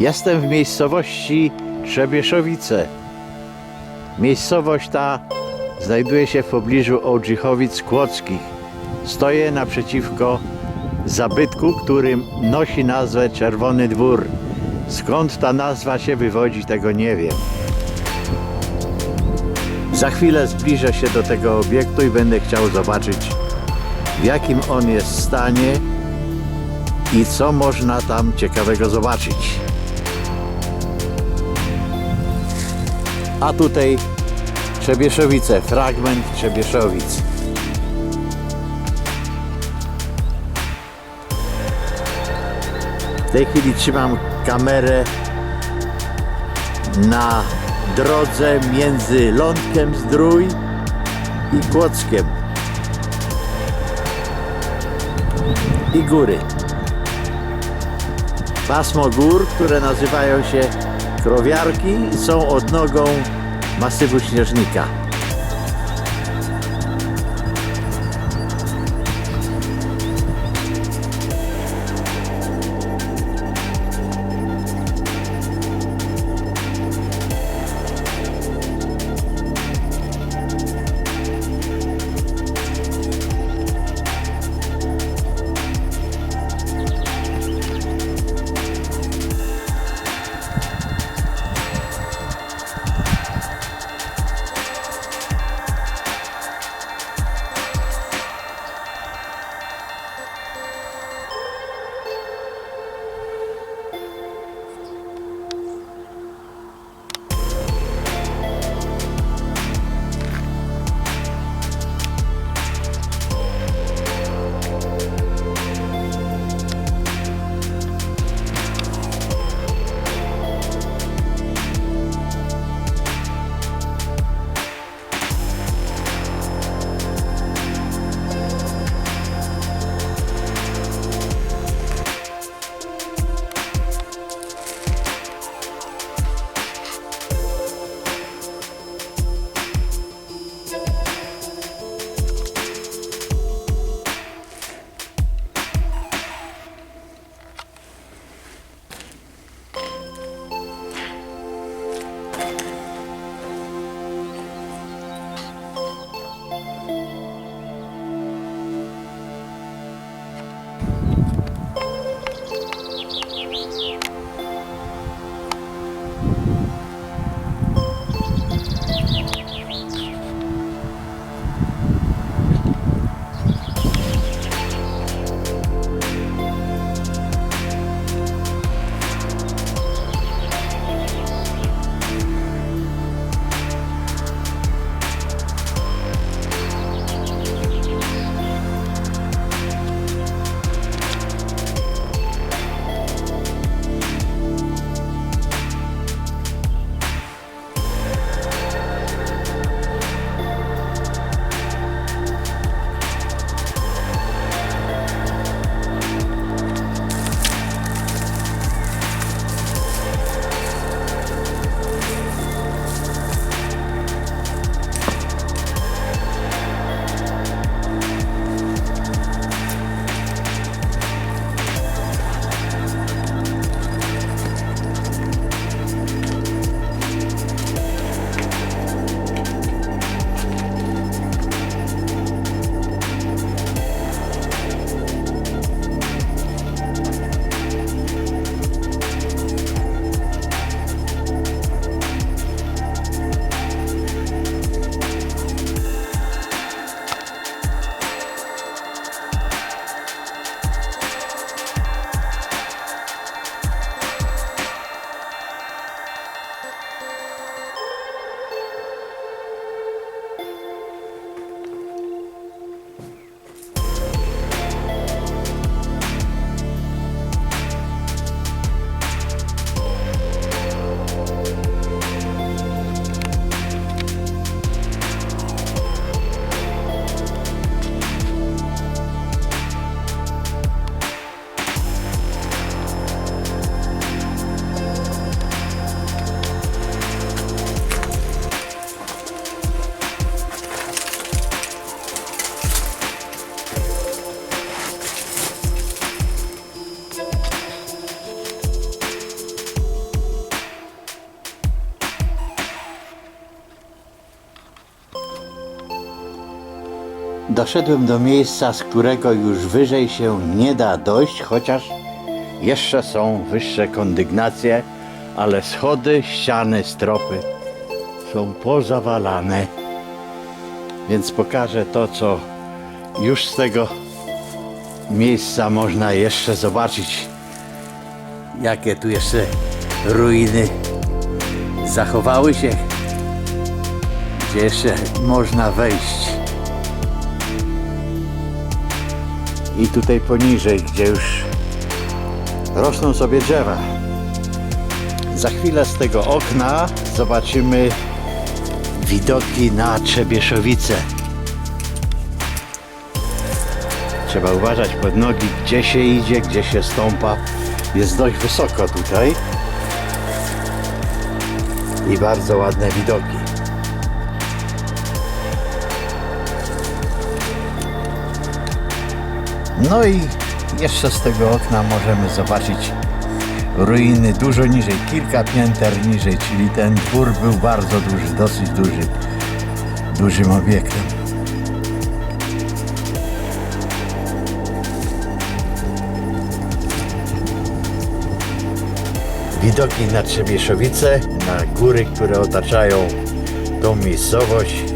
Jestem w miejscowości Trzebieszowice. Miejscowość ta znajduje się w pobliżu Ołdrzychowic Kłodzkich. Stoję naprzeciwko zabytku, który nosi nazwę Czerwony Dwór. Skąd ta nazwa się wywodzi, tego nie wiem. Za chwilę zbliżę się do tego obiektu i będę chciał zobaczyć, w jakim on jest stanie i co można tam ciekawego zobaczyć. A tutaj Trzebieszowice, fragment Trzebieszowic. W tej chwili trzymam kamerę na drodze między Lądkiem Zdrój i Kłodzkiem. I góry. Pasmo gór, które nazywają się krowiarki, są odnogą masywu śnieżnika. Doszedłem do miejsca, z którego już wyżej się nie da dojść, chociaż jeszcze są wyższe kondygnacje, ale schody, ściany, stropy są pozawalane. Więc pokażę to, co już z tego miejsca można jeszcze zobaczyć, jakie tu jeszcze ruiny zachowały się, gdzie jeszcze można wejść. I tutaj poniżej, gdzie już rosną sobie drzewa. Za chwilę z tego okna zobaczymy widoki na Trzebieszowice. Trzeba uważać pod nogi, gdzie się idzie, gdzie się stąpa. Jest dość wysoko tutaj. I bardzo ładne widoki. No i jeszcze z tego okna możemy zobaczyć ruiny dużo niżej, kilka pięter niżej, czyli ten dwór był bardzo duży, dosyć duży, dużym obiektem. Widoki na Trzebieszowice, na góry, które otaczają tą miejscowość.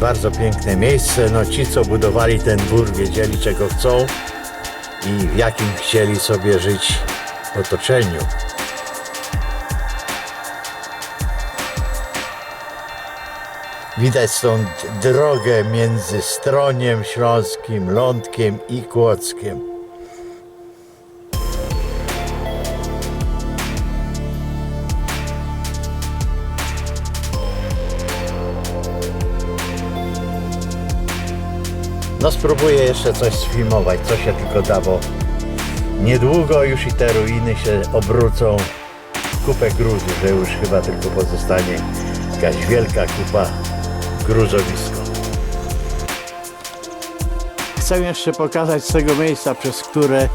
Bardzo piękne miejsce. No ci, co budowali ten dwór, wiedzieli czego chcą i w jakim chcieli sobie żyć otoczeniu. Widać stąd drogę między Stroniem Śląskim, Lądkiem i Kłodzkiem. No spróbuję jeszcze coś sfilmować, co się tylko da, bo niedługo już i te ruiny się obrócą w kupę gruzu, że już chyba tylko pozostanie jakaś wielka kupa gruzowisko. Chcę jeszcze pokazać z tego miejsca, przez które,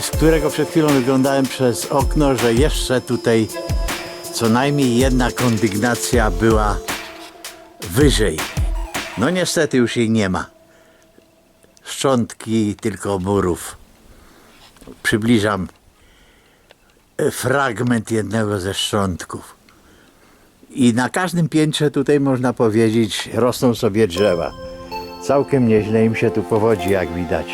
z którego przed chwilą wyglądałem przez okno, że jeszcze tutaj co najmniej jedna kondygnacja była wyżej. No niestety już jej nie ma szczątki tylko murów. Przybliżam e, fragment jednego ze szczątków. I na każdym piętrze tutaj można powiedzieć rosną sobie drzewa. Całkiem nieźle im się tu powodzi, jak widać.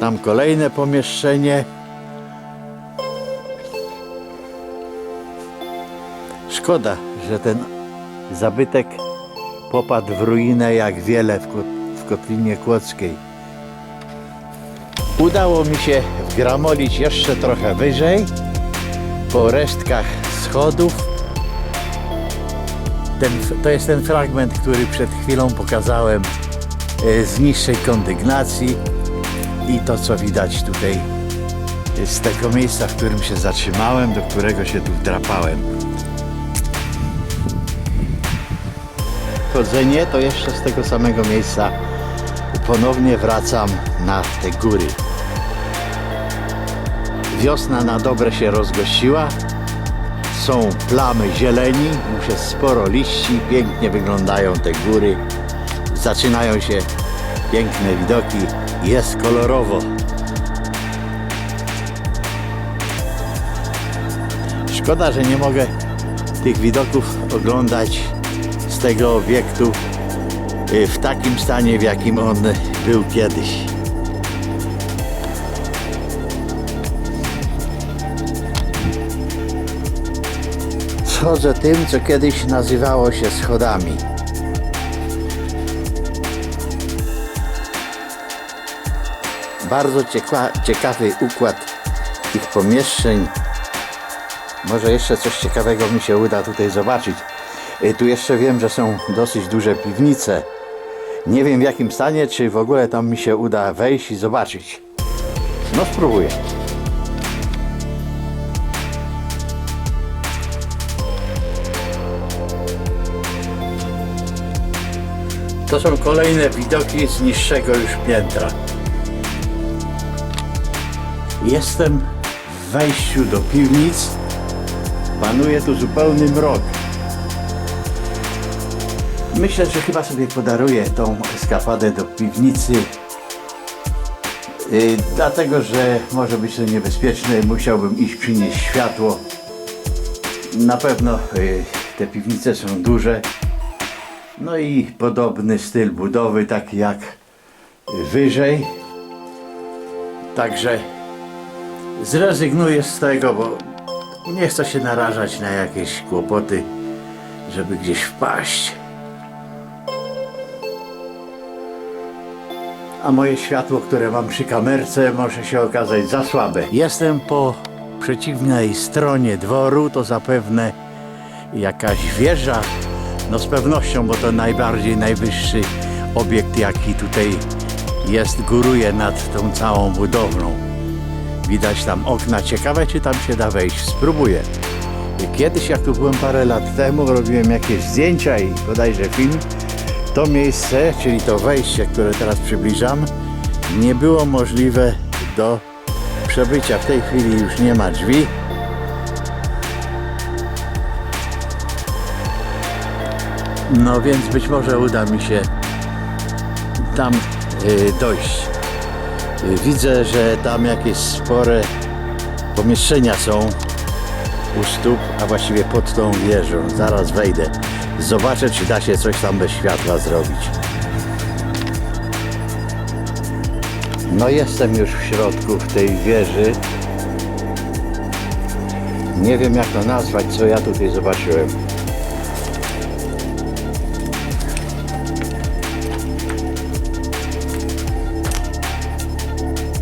Tam kolejne pomieszczenie. Szkoda, że ten zabytek popadł w ruinę jak wiele w, w Kotlinie Kłodzkiej. Udało mi się wgramolić jeszcze trochę wyżej, po resztkach schodów. Ten, to jest ten fragment, który przed chwilą pokazałem e, z niższej kondygnacji i to co widać tutaj z tego miejsca, w którym się zatrzymałem, do którego się tu wdrapałem. Chodzenie, to jeszcze z tego samego miejsca ponownie wracam na te góry. Wiosna na dobre się rozgościła. Są plamy zieleni, jest sporo liści, pięknie wyglądają te góry. Zaczynają się piękne widoki, jest kolorowo. Szkoda, że nie mogę tych widoków oglądać tego obiektu y, w takim stanie, w jakim on był kiedyś. Schodzę tym, co kiedyś nazywało się schodami. Bardzo cieka- ciekawy układ tych pomieszczeń. Może jeszcze coś ciekawego mi się uda tutaj zobaczyć. Y, Tu jeszcze wiem, że są dosyć duże piwnice. Nie wiem w jakim stanie, czy w ogóle tam mi się uda wejść i zobaczyć. No spróbuję. To są kolejne widoki z niższego już piętra. Jestem w wejściu do piwnic Panuje tu zupełny mrok. Myślę, że chyba sobie podaruję tą eskapadę do piwnicy. Yy, dlatego, że może być to niebezpieczne, musiałbym iść przynieść światło. Na pewno yy, te piwnice są duże. No i podobny styl budowy, taki jak wyżej. Także zrezygnuję z tego, bo nie chcę się narażać na jakieś kłopoty, żeby gdzieś wpaść. A moje światło, które mam przy kamerce, może się okazać za słabe. Jestem po przeciwnej stronie dworu, to zapewne jakaś wieża. No z pewnością, bo to najbardziej najwyższy obiekt, jaki tutaj jest, góruje nad tą całą budowlą. Widać tam okna. Ciekawe, czy tam się da wejść. Spróbuję. Kiedyś, jak tu byłem parę lat temu, robiłem jakieś zdjęcia i bodajże film. To miejsce, czyli to wejście, które teraz przybliżam, nie było możliwe do przebycia. W tej chwili już nie ma drzwi. No więc być może uda mi się tam y, dojść. Widzę, że tam jakieś spore pomieszczenia są u stóp, a właściwie pod tą wieżą. Zaraz wejdę. Zobaczę, czy da się coś tam bez światła zrobić. No jestem już w środku w tej wieży. Nie wiem jak to nazwać, co ja tutaj zobaczyłem.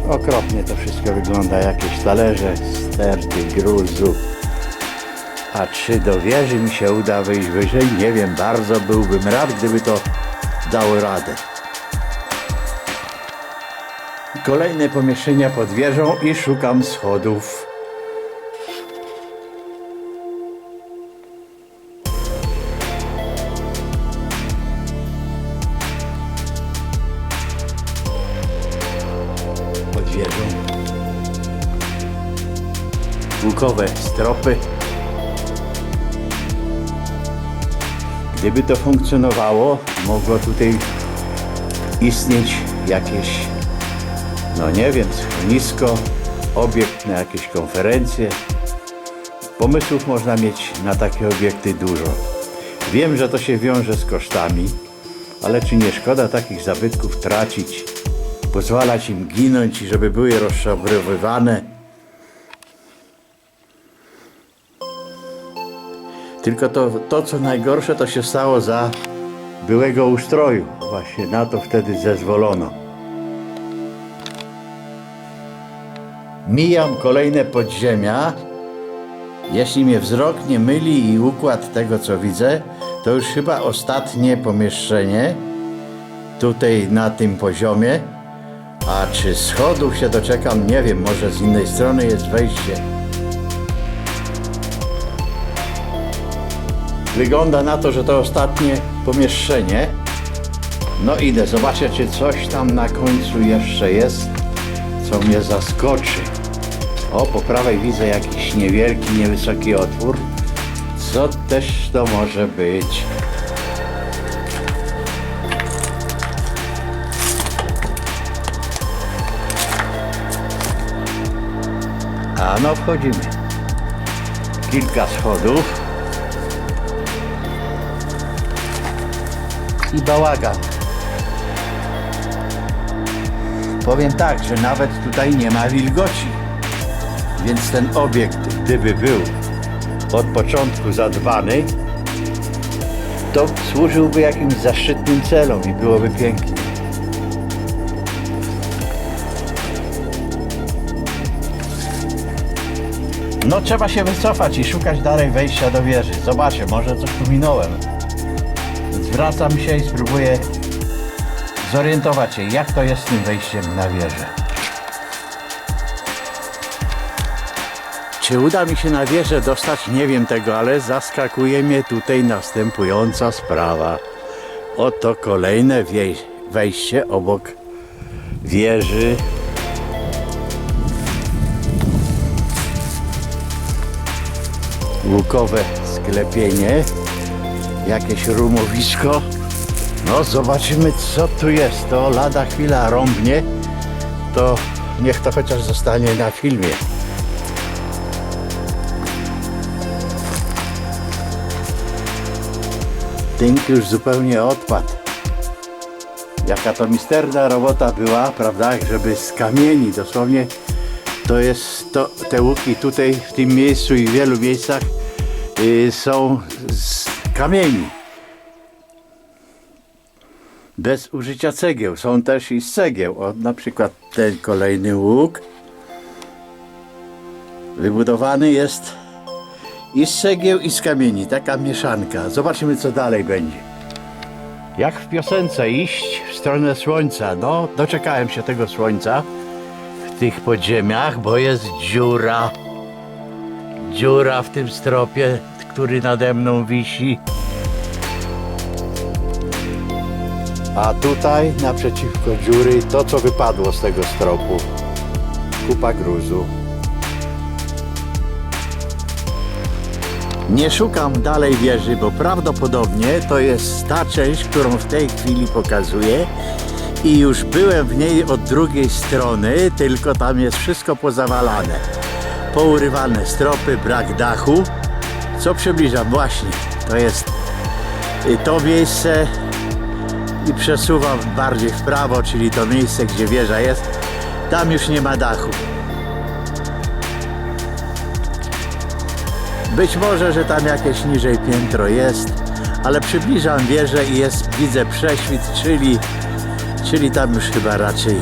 Okropnie to wszystko wygląda, jakieś talerze, sterty, gruzu. A czy do wieży mi się uda wyjść wyżej? Nie wiem, bardzo byłbym rad, gdyby to dało radę. Kolejne pomieszczenia pod wieżą i szukam schodów. Pod wieżą. Łukowe stropy. Gdyby to funkcjonowało, mogło tutaj istnieć jakieś, no nie wiem, schronisko, obiekt na jakieś konferencje. Pomysłów można mieć na takie obiekty dużo. Wiem, że to się wiąże z kosztami, ale czy nie szkoda takich zabytków tracić, pozwalać im ginąć i żeby były rozszabrowywane? Tylko to, to, co najgorsze, to się stało za byłego ustroju. Właśnie na to wtedy zezwolono. Mijam kolejne podziemia. Jeśli mnie wzrok nie myli i układ tego, co widzę, to już chyba ostatnie pomieszczenie tutaj na tym poziomie. A czy schodów się doczekam, nie wiem, może z innej strony jest wejście. Wygląda na to, że to ostatnie pomieszczenie. No idę, zobaczę, czy coś tam na końcu jeszcze jest, co mnie zaskoczy. O, po prawej widzę jakiś niewielki, niewysoki otwór. Co też to może być? A no, wchodzimy. Kilka schodów. I bałagan. Powiem tak, że nawet tutaj nie ma wilgoci. Więc ten obiekt, gdyby był od początku zadbany, to służyłby jakimś zaszczytnym celom i byłoby pięknie. No trzeba się wycofać i szukać dalej wejścia do wieży. Zobaczę, może coś tu minąłem. Więc wracam się i spróbuję zorientować się, jak to jest z tym wejściem na wieżę. Czy uda mi się na wieżę dostać? Nie wiem tego, ale zaskakuje mnie tutaj następująca sprawa. Oto kolejne wejście obok wieży. łukowe sklepienie, jakieś rumowisko. No zobaczymy co tu jest. To lada chwila rąbnie, to niech to chociaż zostanie na filmie. Tynk już zupełnie odpadł. Jaka to misterna robota była, prawda? Żeby z kamieni dosłownie to jest to, te łuki tutaj w tym miejscu i w wielu miejscach y, są z kamieni. Bez użycia cegieł. Są też i z cegieł. O, na przykład ten kolejny łuk wybudowany jest i z cegieł i z kamieni. Taka mieszanka. Zobaczymy co dalej będzie. Jak w piosence iść w stronę słońca? No, doczekałem się tego słońca w tych podziemiach, bo jest dziura. Dziura w tym stropie, który nade mną wisi. A tutaj naprzeciwko dziury to, co wypadło z tego stropu. Kupa gruzu. Nie szukam dalej wieży, bo prawdopodobnie to jest ta część, którą w tej chwili pokazuję. I już byłem w niej od drugiej strony, tylko tam jest wszystko pozawalane. Pourywane stropy, brak dachu. Co przybliżam właśnie, to jest y, to miejsce i przesuwam bardziej w prawo, czyli to miejsce, gdzie wieża jest. Tam już nie ma dachu. Być może, że tam jakieś niżej piętro jest, ale przybliżam wieżę i jest, widzę prześwit, czyli, czyli tam już chyba raczej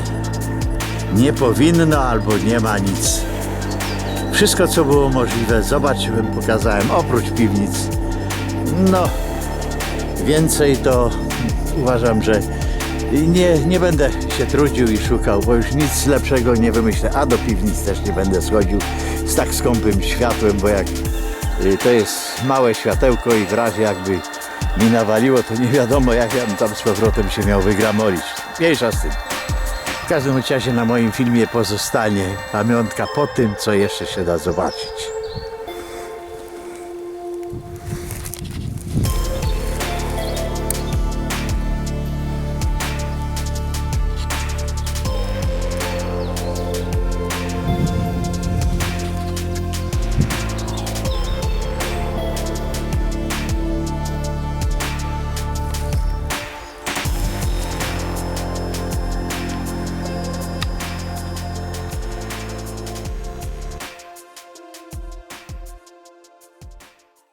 nie powinno albo nie ma nic. Wszystko, co było możliwe, zobaczyłem, pokazałem, oprócz piwnic. No, więcej to uważam, że nie, nie będę się trudził i szukał, bo już nic lepszego nie wymyślę, a do piwnic też nie będę schodził z tak skąpym światłem, bo jak y, to jest małe światełko i w razie jakby mi nawaliło, to nie wiadomo jak ja bym tam z powrotem się miał wygramolić. Mniejsza z tym. W każdym razie na moim filmie pozostanie pamiątka po tym, co jeszcze się da zobaczyć.